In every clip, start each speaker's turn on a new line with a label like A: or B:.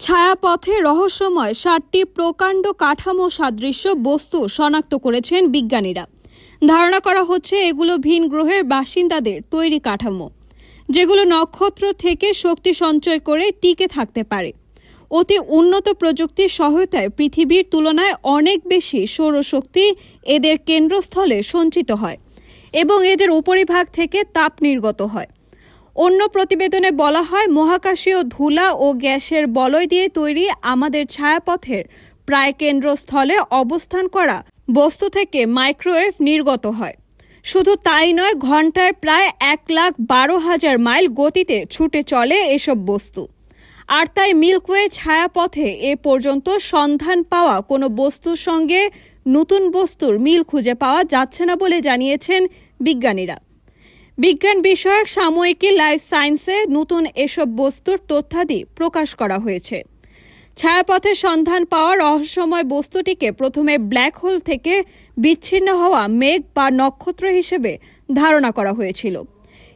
A: ছায়াপথে রহস্যময় সাতটি প্রকাণ্ড কাঠামো সাদৃশ্য বস্তু শনাক্ত করেছেন বিজ্ঞানীরা। ধারণা করা হচ্ছে এগুলো ভিন গ্রহের বাসিন্দাদের তৈরি কাঠামো, যেগুলো নক্ষত্র থেকে শক্তি সঞ্চয় করে টিকে থাকতে পারে। অতি উন্নত প্রযুক্তির সহায়তায় পৃথিবীর তুলনায় অনেক বেশি সৌরশক্তি এদের কেন্দ্রস্থলে সঞ্চিত হয় এবং এদের উপরিভাগ থেকে তাপ নির্গত হয়। অন্য প্রতিবেদনে বলা হয়, মহাকাশীয় ধুলা ও গ্যাসের বলয় দিয়ে তৈরি আমাদের ছায়াপথের প্রায় কেন্দ্রস্থলে অবস্থান করা বস্তু থেকে মাইক্রোওয়েভ নির্গত হয়। শুধু তাই নয়, ঘন্টায় প্রায় এক লাখ বারো হাজার মাইল গতিতে ছুটে চলে এসব বস্তু। আর তাই মিল্কওয়ে ছায়াপথে এ পর্যন্ত সন্ধান পাওয়া কোনো বস্তুর সঙ্গে নতুন বস্তুর মিল খুঁজে পাওয়া যাচ্ছে না বলে জানিয়েছেন বিজ্ঞানীরা। বিজ্ঞান বিষয়ক সাময়িকী লাইফ সায়েন্সে নতুন এসব বস্তুর তথ্যাদি প্রকাশ করা হয়েছে। ছায়াপথের সন্ধান পাওয়া রহস্যময় বস্তুটিকে প্রথমে ব্ল্যাক হোল থেকে বিচ্ছিন্ন হওয়া মেঘ বা নক্ষত্র হিসেবে ধারণা করা হয়েছিল।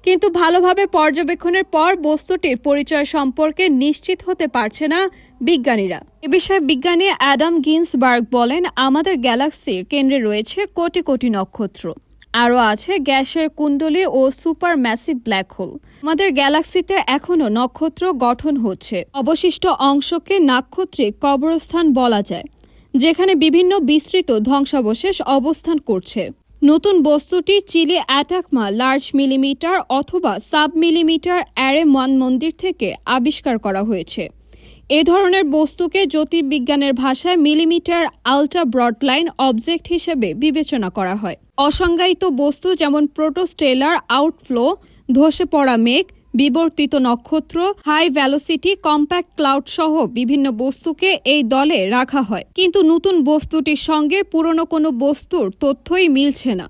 A: কিন্তু ভালোভাবে পর্যবেক্ষণের পর বস্তুটির পরিচয় সম্পর্কে নিশ্চিত হতে পারছে না বিজ্ঞানীরা। এ বিষয়ে বিজ্ঞানী অ্যাডাম গিন্সবার্গ বলেন, আমাদের গ্যালাক্সির কেন্দ্রে রয়েছে কোটি কোটি নক্ষত্র। আরও আছে গ্যাসের কুণ্ডলী ও সুপার ম্যাসিভ ব্ল্যাক হোল। আমাদের গ্যালাক্সিতে এখনও নক্ষত্র গঠন হচ্ছে। অবশিষ্ট অংশকে নাক্ষত্রিক কবরস্থান বলা যায়, যেখানে বিভিন্ন বিস্তৃত ধ্বংসাবশেষ অবস্থান করছে। নতুন বস্তুটি চিলি অ্যাটাকমা লার্জ মিলিমিটার অথবা সাব মিলিমিটার অ্যারে মান মন্দির থেকে আবিষ্কার করা হয়েছে। এ ধরনের বস্তুকে জ্যোতির্বিজ্ঞানের ভাষায় মিলিমিটার আলট্রা ব্রডলাইন অবজেক্ট হিসেবে বিবেচনা করা হয়। অসংজ্ঞায়িত বস্তু যেমন প্রোটোস্টেলার আউটফ্লো, ধসে পড়া মেঘ, বিবর্তিত নক্ষত্র, হাই ভ্যালোসিটি, কম্প্যাক্ট ক্লাউড সহ বিভিন্ন বস্তুকে এই দলে রাখা হয়। কিন্তু নতুন বস্তুটির সঙ্গে পুরনো কোনো বস্তুর তথ্যই মিলছে না।